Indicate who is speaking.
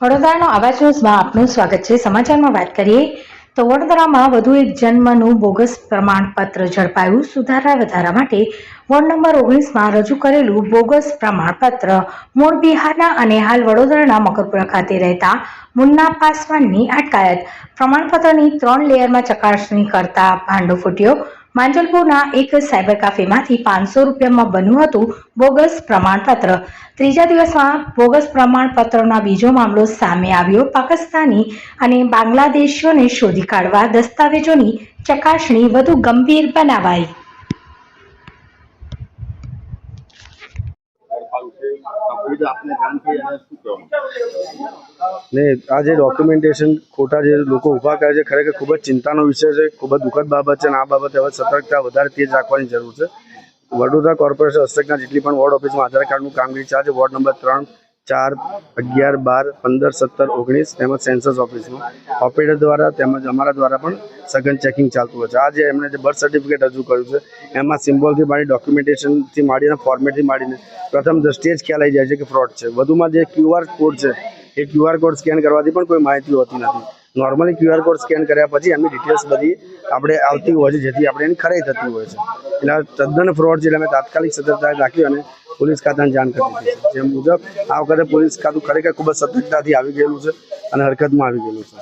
Speaker 1: વડોદરાનો આવાજ ન્યૂઝમાં આપનું સ્વાગત છે. સમાચારમાં વાત કરીએ તો વડોદરામાં વધુ એક જન્મનું બોગસ પ્રમાણપત્ર ઝડપાયું. સુધારા વધારા માટે વોર્ડ નંબર ઓગણીસમાં રજૂ કરેલું બોગસ પ્રમાણપત્ર મૂળ બિહારના અને હાલ વડોદરાના મકરપુરા ખાતે રહેતા મુન્ના પાસવાનની અટકાયત. પ્રમાણપત્રની ત્રણ લેયરમાં ચકાસણી કરતા ભાંડો ફૂટ્યો. માંજલપુરના એક સાયબર કાફેમાંથી પાંચસો રૂપિયામાં બન્યું હતું બોગસ પ્રમાણપત્ર. ત્રીજા દિવસમાં બોગસ પ્રમાણપત્રનો બીજો મામલો સામે આવ્યો. પાકિસ્તાની અને બાંગ્લાદેશીઓને શોધી કાઢવા દસ્તાવેજોની ચકાસણી વધુ ગંભીર બનાવાઈ
Speaker 2: ખુદ આપને જાણ થઈ અને શું કહેવાનું
Speaker 3: ને આ જે ડોક્યુમેન્ટેશન ખોટા જે લોકો ઊભા કરે છે, ખરેખર ખૂબ જ ચિંતાનો વિષય છે, ખૂબ જ દુઃખદ બાબત છે અને આ બાબતે હવે સતર્કતા વધારે તેજ રાખવાની જરૂર છે. વડોદરા કોર્પોરેશન હસ્તકના જેટલી પણ વોર્ડ ઓફિસમાં આધાર કાર્ડનું કામગીરી ચાલે છે, વોર્ડ નંબર ત્રણ ચાર, અગિયાર, બાર, પંદર, સત્તર, ઓગણીસ તેમજ સેન્સસ ઓફિસમાં. ઓપરેટર દ્વારા તેમજ અમારા દ્વારા પણ સઘન ચેકિંગ ચાલતું હોય છે. આ જે એમણે જે બર્થ સર્ટિફિકેટ રજૂ કર્યું છે, એમાં સિમ્બોલથી માંડી ડોક્યુમેન્ટેશનથી માંડીને ફોર્મેટથી માંડીને, પ્રથમ દ્રષ્ટિએ જ ખ્યાલ આવી જાય છે કે ફ્રોડ છે. વધુમાં જે ક્યુઆર કોડ છે, એ ક્યુઆર કોડ સ્કેન કરવાથી પણ કોઈ માહિતી હોતી નથી. નોર્મલી ક્યુઆર કોડ સ્કેન કર્યા પછી એમની ડિટેલ્સ બધી આપણે આવતી હોય છે, જેથી આપણે એની ખરાઈ થતી હોય છે. એટલે તદ્દન ફ્રોડ છે, એટલે અમે તાત્કાલિક સતર્કતા રાખી અને પોલીસ ખાતાની જાણ કરી જે મુજબ આ વખતે પોલીસ ખાતું ખરેખર ખૂબ જ સતર્કતાથી આવી ગયેલું છે અને હરકતમાં આવી ગયેલું છે.